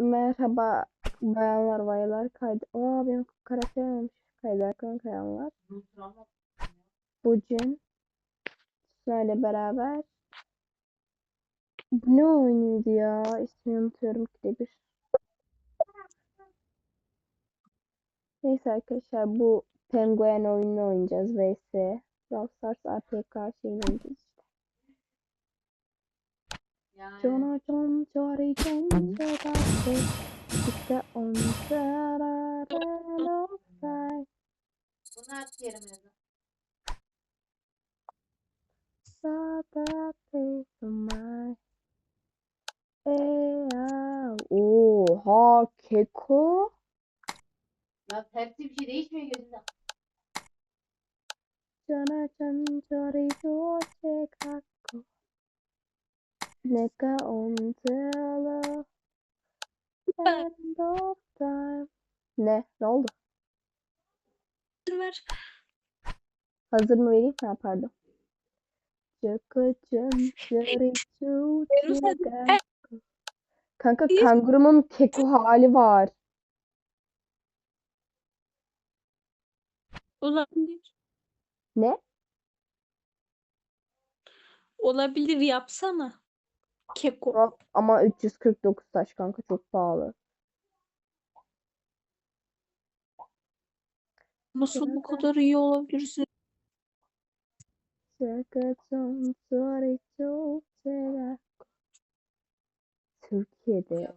Merhaba bayanlar baylar kaydı. Aa benim karakterim olmuş. Kaydarken kayanlar. Bugün sizlerle beraber ne oyunuydu ya? İsmini unutuyorum ki bir. Neyse arkadaşlar bu penguen oyununu oynayacağız vs. Brawl Stars APK şeyini oynayacağız işte. John John Jory John Sebastian işte on Sararelosay Bunu at yerime yazın. Sadate Sumay Ea Oha Keko Ya hepsi bir şey değişmiyor gözünde. Jana Jan Jory Jo Sekako Neka on Tela End of time Ne? Ne oldu? ver. Hazır mı vereyim? Ha pardon. Verirsen- çakako. Kanka kangurumun keko hali var. Olabilir. Ne? Olabilir yapsana. Keko. Ama- Ama 349 taş kanka çok pahalı. Nasıl bu kadar iyi olabilirsin? Türkiye'de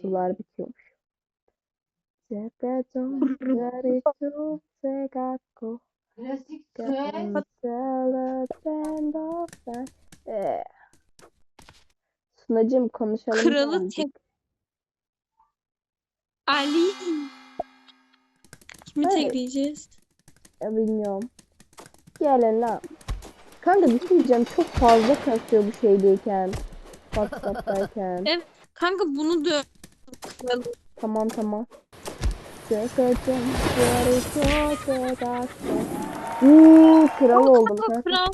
sular bitiyormuş. Çakacağım Sunacığım konuşalım Kralı tek. Ali. Kimi Evet. tekleyeceğiz? Ya bilmiyorum. Gelin lan. Kanka bir şey diyeceğim. Çok fazla kasıyor bu şeydeyken. WhatsApp'tayken. Evet. Kanka bunu da. Tamam tamam. Uuu kral oldum Kanka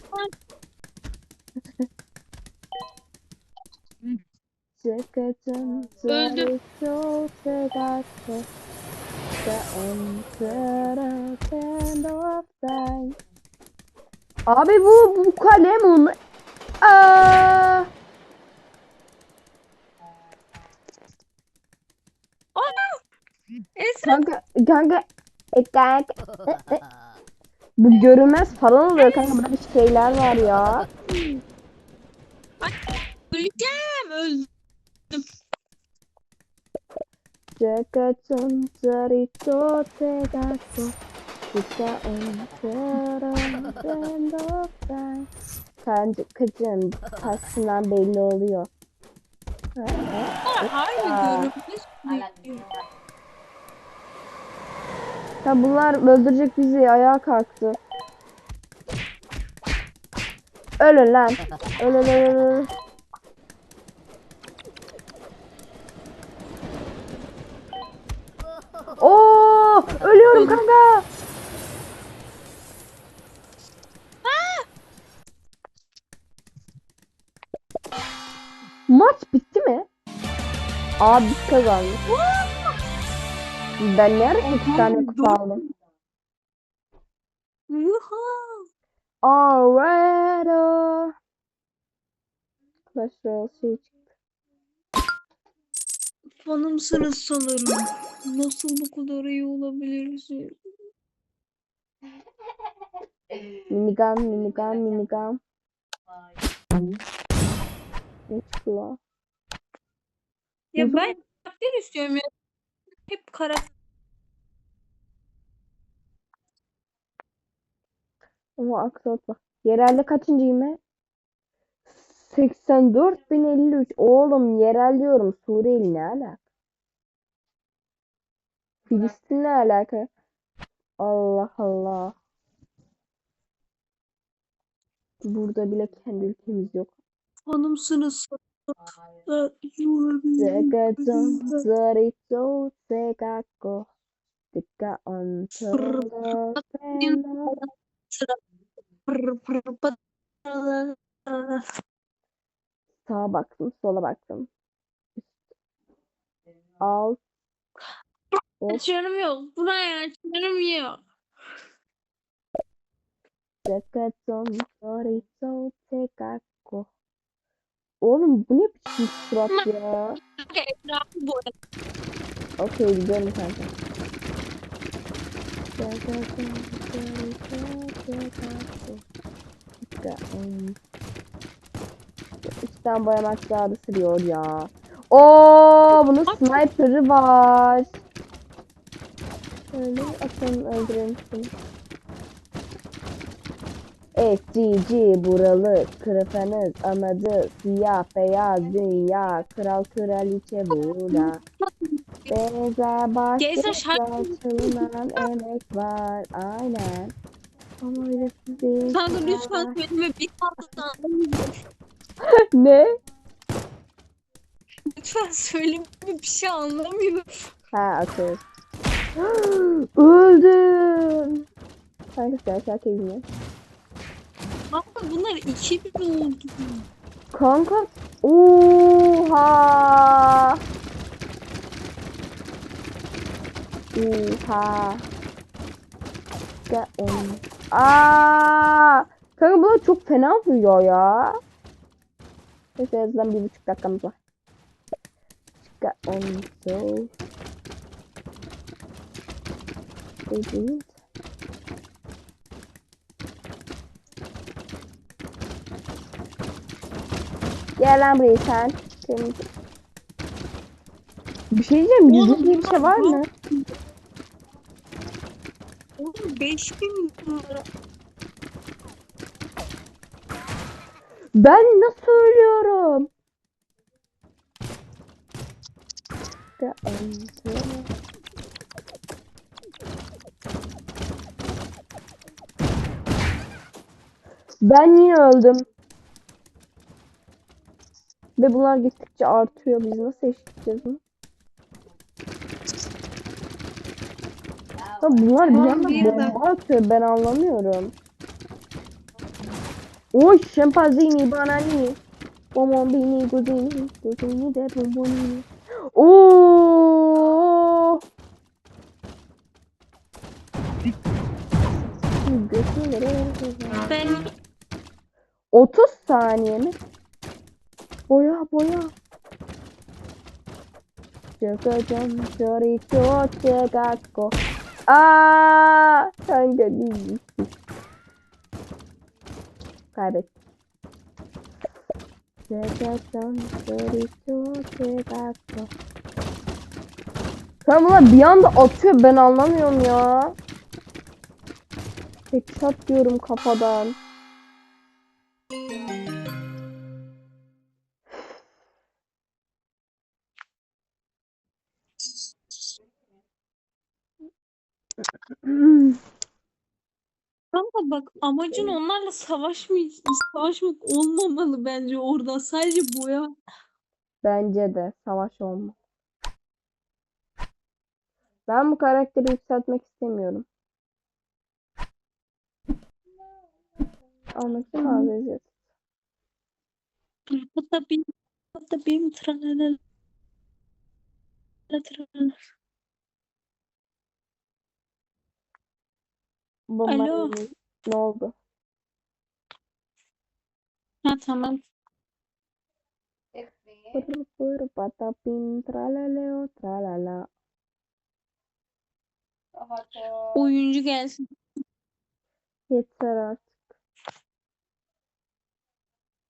Çakacağım Öldüm. Abi bu bu kalem un. Aa! Esra. Kanka kanka e, kanka e, e. bu görünmez falan oluyor kanka burada bir şeyler var ya. Öleceğim. Öldüm. Çakacağım zarito tegato. Kita enteran Kanka kızım taşından belli oluyor. Görünmez. Hala Ya bunlar öldürecek bizi ayağa kalktı. Ölün lan. Öl öl öl Oo, ölüyorum kanka. Maç bitti mi? Aa biz kazandık. Ben nerede iki tane kupa aldım? Yuha. Alright. Clash Royale şey çıktı. Fanımsınız sanırım. Nasıl bu kadar iyi olabilirsin? Minigun, minigun, minigun. Vay. Ne çıktı? Ya ben karakter istiyorum ya. Hep karakter. Ama aksat bak. Yerelde kaçıncıyım ben? 84.053. Oğlum yerel diyorum. Suriyeli ne alaka? Filistin ne alaka? Allah Allah. Burada bile kendi ülkemiz yok. Fanımsınız. Vay. Segadon, Zarito, Segako. Tika on todo pelo. Pır pır pır. Sağa baktım, sola baktım. Al. Hop. Açıyorum yok. Buraya açıyorum yok. Sakaton chorizo tekako. Oğlum bu ne biçim surat ya? Okey gidelim kanka. Chorizo tekako. Ya, um. İçten boyamak kağıdı sürüyor ya. Oo, bunun sniper'ı var. Şöyle atalım öldürelim şunu. SGG buralı kırıfanız anadı siyah beyaz dünya kral kraliçe burada benzer başlıklar çalınan emek var aynen ama öyle değil Kanka lütfen söyleme bir anlamıyorum. ne? Lütfen söyleme bir şey anlamıyorum. ha atıyoruz öldüm Kanka sen şarkı dinle Kanka bunlar iki bir oldu. Kanka Oha Oha Gel on. Aa! Kanka bunlar çok fena vuruyor ya. Neyse en azından bir buçuk dakikamız var. Çıkar on so. Dediniz. Gel lan buraya sen. Senin... Bir şey diyeceğim. Yüzük diye bir şey var mı? Oğlum 5000 lira. Ben nasıl ölüyorum? Ya. Ben yine öldüm. Ve bunlar gittikçe artıyor. Biz nasıl eşitleyeceğiz bunu? Ya bunlar bir anda bomba atıyor. Ben anlamıyorum. Oy şempanzini banani. Bombini guzini. Guzini de bomboni. Oo. Götürüyor. Ben 30 saniye mi? Boya boya. Çakacağım chorizo çakako. Aa, kanka biz Kaybet. Çakako. Kanka bunlar bir anda atıyor ben anlamıyorum ya. Headshot diyorum kafadan. Bak amacın onlarla savaşmay savaşmak olmamalı bence orada. Sadece boya. Bence de savaş olma. Ben bu karakteri yükseltmek istemiyorum. Anlatayım abi. Hatta benim hatta benim tralala tralala. Bomba Alo. Ne oldu? Ha tamam. Pır pır patapim tralaleo tralala. Oyuncu gelsin. Yeter artık.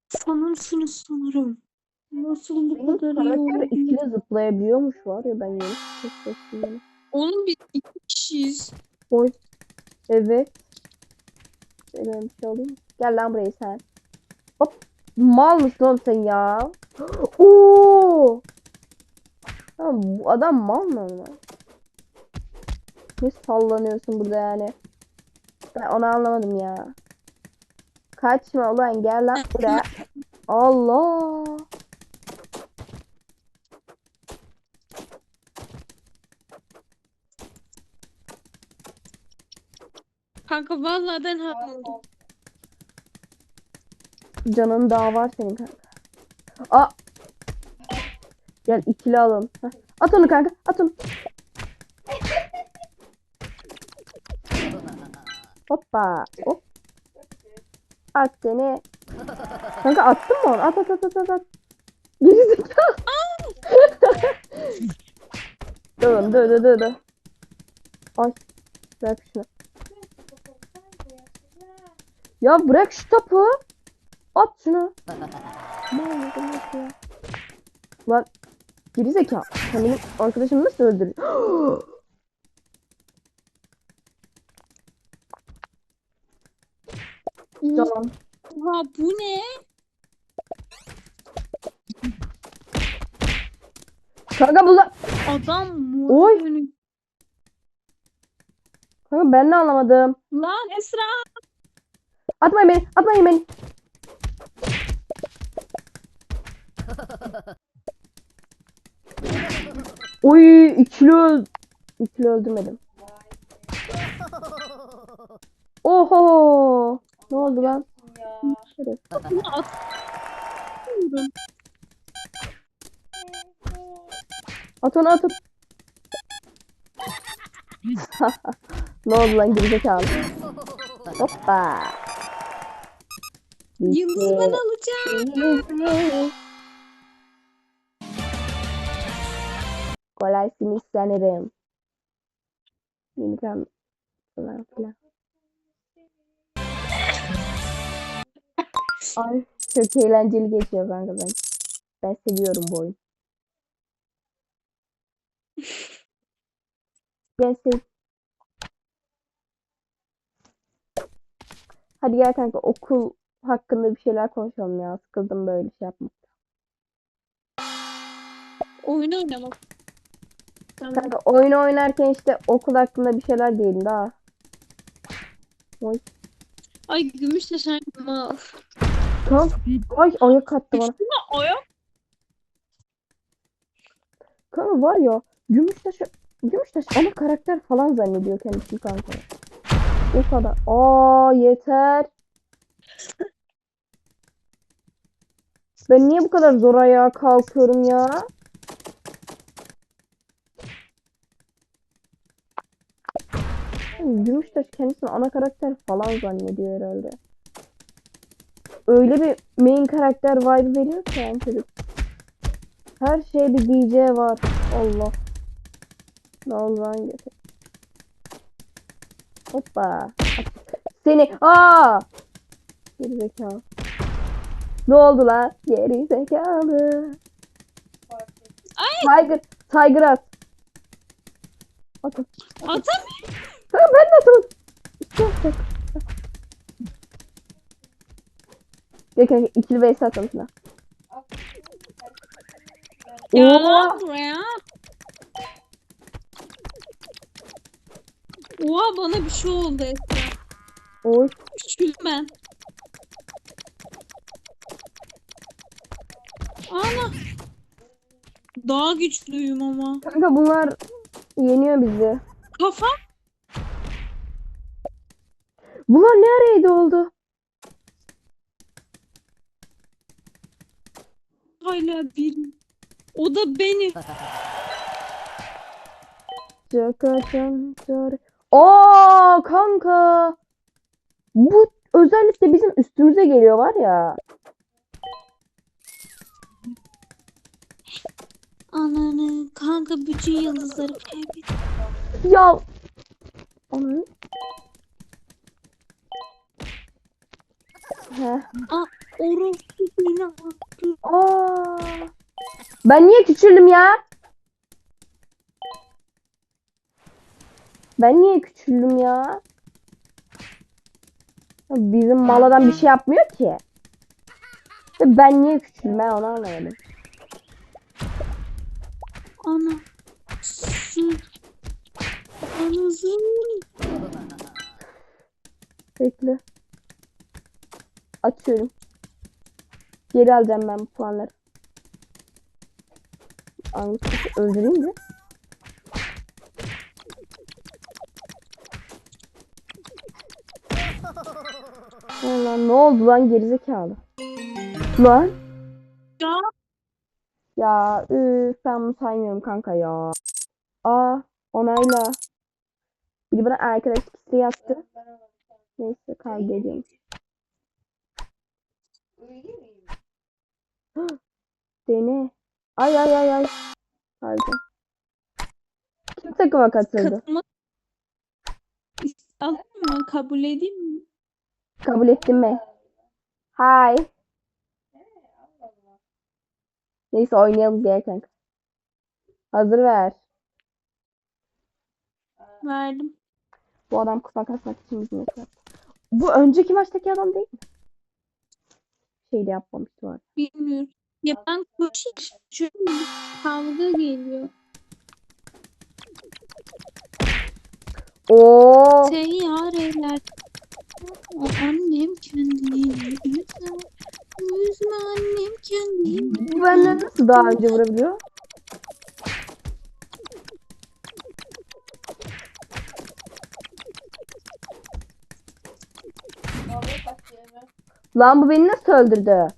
Sanırsınız sanırım. Nasıl bu Benim kadar iyi karakter olabilir? ikili zıplayabiliyormuş var ya ben yeni keşfettim bunu. Oğlum biz iki kişiyiz. Oy. Evet. Bir şey alayım. Gel lan buraya sen. Hop. Mal mısın oğlum sen ya? Oo. Tamam, bu adam mal mı ama? Ne sallanıyorsun burada yani? Ben onu anlamadım ya. Kaçma ulan gel lan buraya. Allah. Kanka vallahi ben haklı. Canın daha var senin kanka. Aa. Gel ikili alın. Heh. At onu kanka. At onu. Hoppa. Hop. At seni. Kanka attın mı onu? At at at at at. at. Geri zekalı. dur dur dur dur dur. Ay. Bırak şunu. Ya bırak şu topu. At şunu. Lan geri zekalı. Sen benim arkadaşımı nasıl öldürdün? tamam. Oha bu ne? Kanka bunlar... Adam mor Oy. Kanka ben de anlamadım. Lan Esra. Atmayın beni. Atmayın beni. Oy ikili öl... İkili öldürmedim. Oho. Ne oldu lan? At. Onu at. ne oldu lan gerizekalı? Hoppa. Yıldızı ben alacağım. Kolaysınız sanırım. Minikam falan filan. Ay çok eğlenceli geçiyor kanka ben. Ben seviyorum bu oyunu. Ben sev... Hadi gel kanka okul hakkında bir şeyler konuşalım ya. Sıkıldım böyle şey yapmak. Oyun oynamak. Kanka oyun oynarken işte okul hakkında bir şeyler diyelim daha. Oy. Ay gümüş taşan mal. Kanka, ay ayak attı bana. Üstüne ayak. Kanka var ya Gümüştaş Gümüştaş ana karakter falan zannediyor kendisini kanka. O kadar. Aa yeter. Ben niye bu kadar zor ayağa kalkıyorum ya? Gümüştaş kendisini ana karakter falan zannediyor herhalde. Öyle bir main karakter vibe veriyor ki yani çocuk. Her şey bir DJ var. Allah. Lan getir. Hoppa. Seni. Aa! Geri zekalı. Ne oldu lan? Geri zekalı. Tiger. Tiger at. At at. Atam. Ha, ben de. İşte yapacak. Gel kanka ikili vs atalım şuna. Gel lan buraya. Oha bana bir şey oldu Esra. Oy. Küçüldüm ben. Ana. Daha güçlüyüm ama. Kanka bunlar yeniyor bizi. Kafa. Bunlar ne araydı oldu? Hala bir. O da benim. Çakacan çare- Aa kanka. Bu özellikle bizim üstümüze geliyor var ya. Ananı kanka bütün yıldızları kaybettim. Ya. Ananı. Heh. Orospu beni attı. Aa. Ben niye küçüldüm ya? Ben niye küçüldüm ya? Bizim maladan bir şey yapmıyor ki. Ben niye küçüldüm ben onu anlamadım. Ana. Su. Anası. Bekle. Açıyorum. Geri alacağım ben bu puanları. Anlık öldüreyim mi? Lan ne oldu lan gerizekalı? Lan Ya Ya üf ben bunu saymıyorum kanka ya. Aa onayla. Biri bana arkadaşlık isteği yaptı. Neyse kavga ediyorum. Dene. Ay ay ay ay. Pardon. Kim takıma katıldı? Katılmak Alayım mı? Kabul edeyim mi? Kabul ettin mi? Hay. Neyse oynayalım gel kanka. Hazır ver. Verdim. Bu adam kupa kasmak için bizim yapıyor. Bu önceki maçtaki adam değil mi? Şey de yapmamıştı var. Bilmiyorum. Ya ben. Şöyle bir kavga geliyor. Oo. Seyyareler. O annem kendini üzme. Annem kendini. Bu benden nasıl daha önce vurabiliyor? Lan bu beni nasıl öldürdü?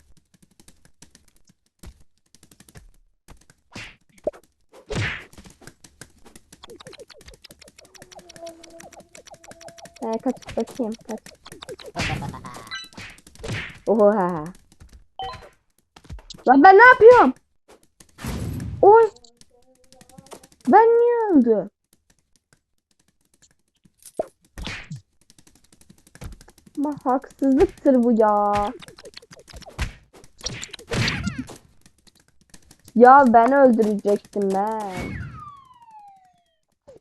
He kaç bakayım kaç. Oha. Lan ben ne yapıyorum? Oy. Ben niye öldüm? Ama haksızlıktır bu ya. Ya ben öldürecektim ben.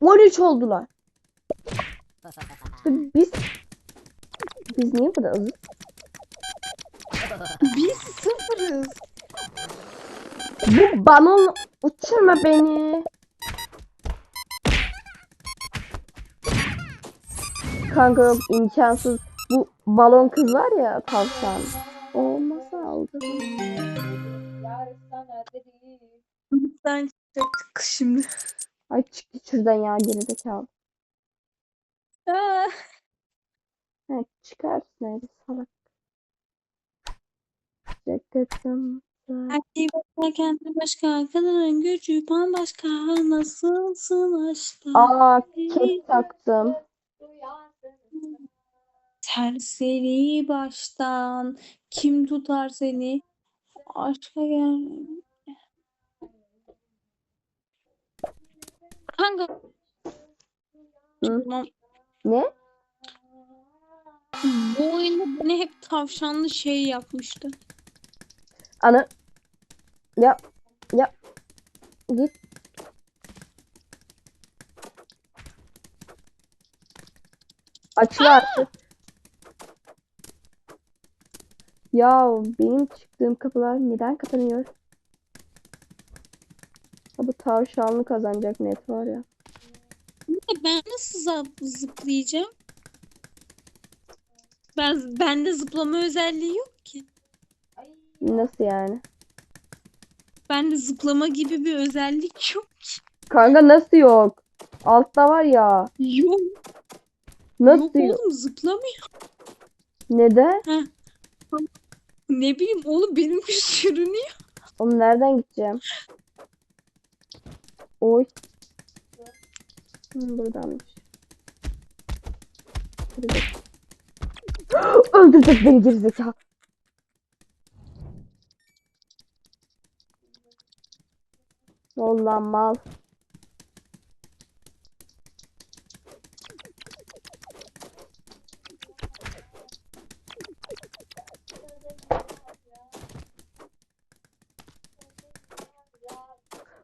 13 oldular. Biz biz niye bu kadar? Biz sıfırız. Bu balon uçurma beni. Kanka yok imkansız. Bu balon kız var ya. O Olmasa aldı. Sen çıktık şimdi. Ay çıktı şuradan ya gerizekalı. Aa, Ha, çıkarsın öyle salak. Ceketim. Şey başka kendi başka kadının gücü bambaşka nasılsın aşkta Aa kek taktım. Serseri baştan kim tutar seni aşka gel Kanka Hı? Tamam. Ne? bu oyunda beni hep tavşanlı şey yapmıştı. Ana. Ya. Ya. Git. Açıl artık. Ya benim çıktığım kapılar neden kapanıyor? Ha, bu tavşanlı kazanacak net var ya. Ben nasıl zıplayacağım? Ben bende zıplama özelliği yok. Nasıl yani? Bende zıplama gibi bir özellik yok. Kanka nasıl yok? Altta var ya. Yok, Nasıl yok yok? oğlum zıplamıyor. Neden? Ne bileyim oğlum benim sürünüyor. Oğlum nereden gideceğim? Oy. Hı, buradanmış. Burada. Öldürecek beni gerizekalı. Vallahi mal.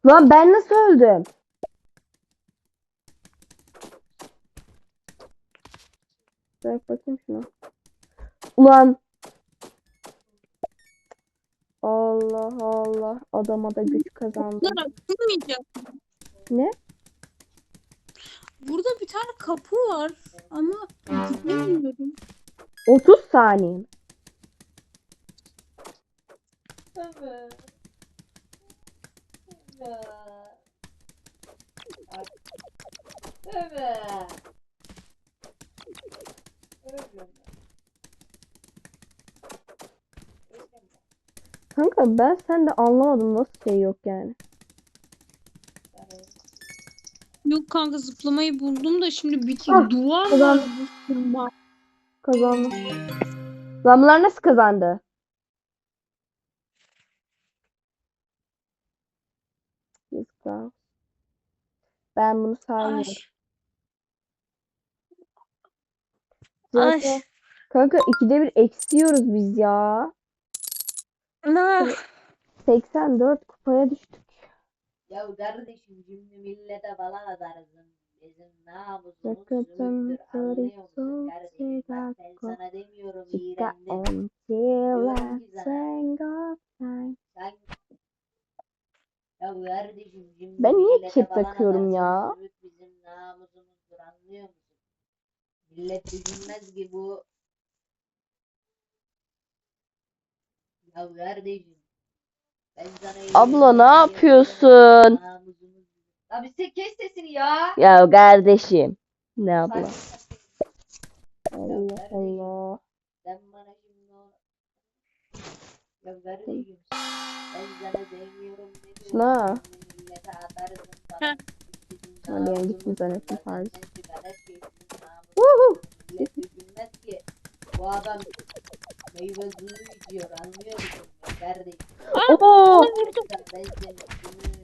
Lan ben nasıl öldüm? Bırak bakayım şuna. Ulan. Allah Allah. Adama da güç kazandı. Bunlar açılmayacak. Ne? Burada bir tane kapı var ama gidemiyorum. 30 saniye. Evet. Evet. Evet. Kanka Kanka ben sen de anlamadım nasıl şey yok yani. Yok kanka zıplamayı buldum da şimdi bir Ah, duvar var. sırma. Kazandı. Zamlar nasıl kazandı? Olsun. Ben bunu Ay. saymıyorum. Kanka ikide bir eksiyoruz biz ya. Ah. 84 kupaya düştük. Ya kardeşim şimdi millete bala atarsın. Bizim namusumuz zümrüttür. Anlıyor musun sorry, kardeşim? Bak ben sana demiyorum iğrendim. Diyorum ki sana. Sen... Ya kardeşim şimdi Ben niye millete kep takıyorum ya? bizim namusumuzdur anlıyor musun? Millet düşünmez ki bu Ya kardeşim ben sana Abla, ne yapıyorsun? Abi sen kes sesini ya. Ya kardeşim. Ne abla? Saçma sapan. Allah Allah. Sen bana şimdi o... Ya kardeşim ben sana sevmiyorum ne diyorum. Şimdi millete Heh. falan. Bizim Ha, benim gittim namusumuz zannettim, zaten pardon. sen sigara içiyorsun. Woohoo. Millet düşünmez ki bu adam meyve suyu içiyor anlıyor musun? Ya kardeşim Oo. Vurdum. ben senin günü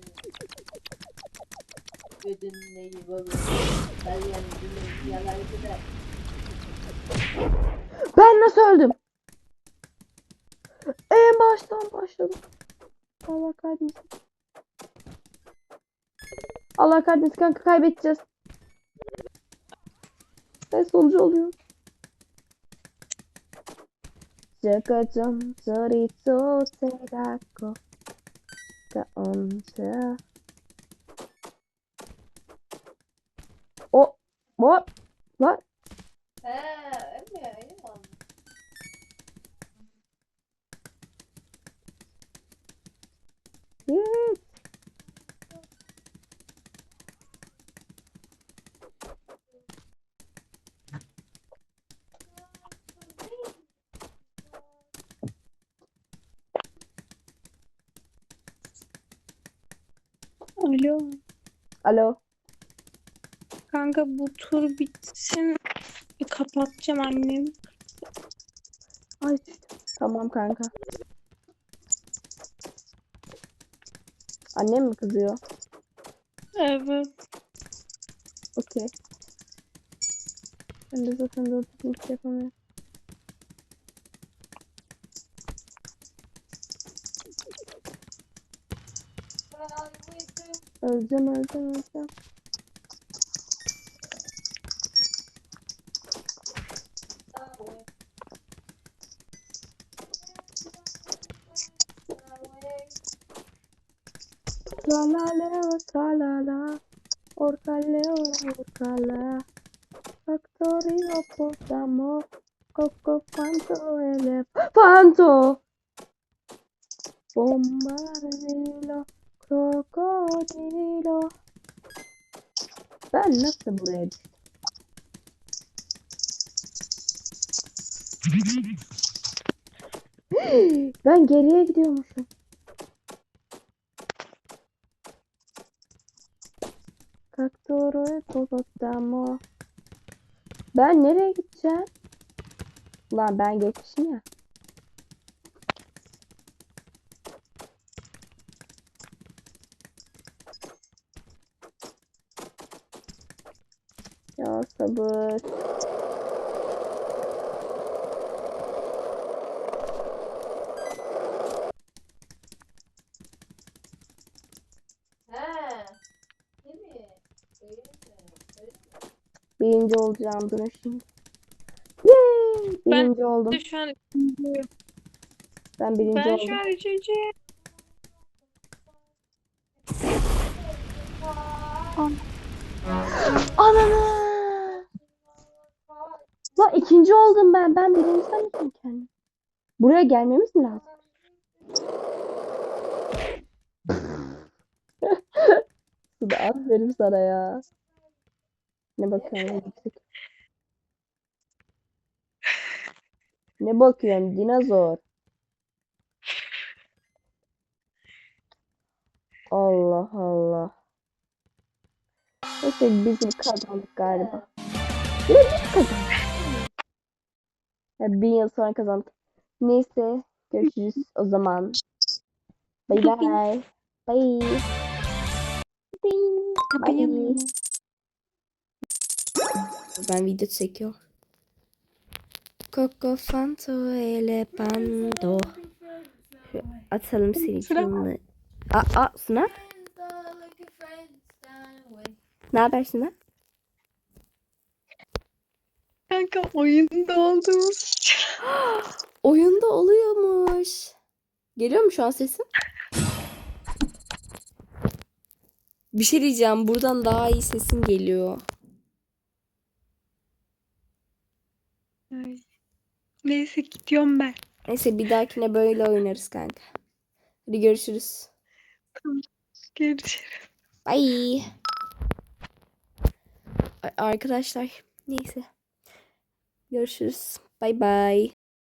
Gödün neyi olur. Dalyan günü yalaydı da Ben nasıl öldüm? En baştan başladım. Allah kahretsin. Allah kahretsin kanka kaybedeceğiz. Ben sonucu oluyorum. Jakacam chorizo serako ka onca. O, o, lan He öyle mi? Öyle mi olmuş? Yes. Alo. Alo. Kanka bu tur bitsin. Bir kapatacağım annem. Ay tamam kanka. Annem mi kızıyor? Evet. Okey. Ben de zaten şey yapamıyorum. Öleceğim, öleceğim, öleceğim. La la la, la la la. Orcale, orcala. Factory opposamo. Coco fanto ele. Fanto! Bombardilo. Krokodilo. Ben nasıl buraya? Ben geriye gidiyormuşum. Kaktoro hipopotamo. Ben nereye gideceğim? Ulan ben geçmişim ya. Ya sabır. Birinci olacağım durun şimdi. Yay! Ben- Birinci oldum. Şu an Ben birinci ben oldum. şu an üçüncüyüm. Ananı! Lan ikinci oldum ben. Ben birinci sanmışım kendim. Buraya gelmemiz mi lazım? Suda aferin sana ya. Ne bakıyorsun yüksek? Ne bakıyorsun dinozor? Allah Allah. Neyse biz kazandık galiba. Yine biz kazandık. Ya, bin yıl sonra kazandık. Neyse görüşürüz o zaman. Bye bye. Bye. Kapayamıyorum. Ben video çekiyorum. Coco Fanto ele bando. Şu atalım seni şimdi. Aa, aa Suna. Ne haber Suna? Kanka oyunda olduğumuz Oyunda oluyormuş. Geliyor mu şu an sesim? Bir şey diyeceğim. Buradan daha iyi sesin geliyor. Ay. Neyse gidiyorum ben. Neyse bir dahakine böyle oynarız kanka. Hadi görüşürüz. Görüşürüz. Bye. Arkadaşlar neyse. Görüşürüz. Bye bye.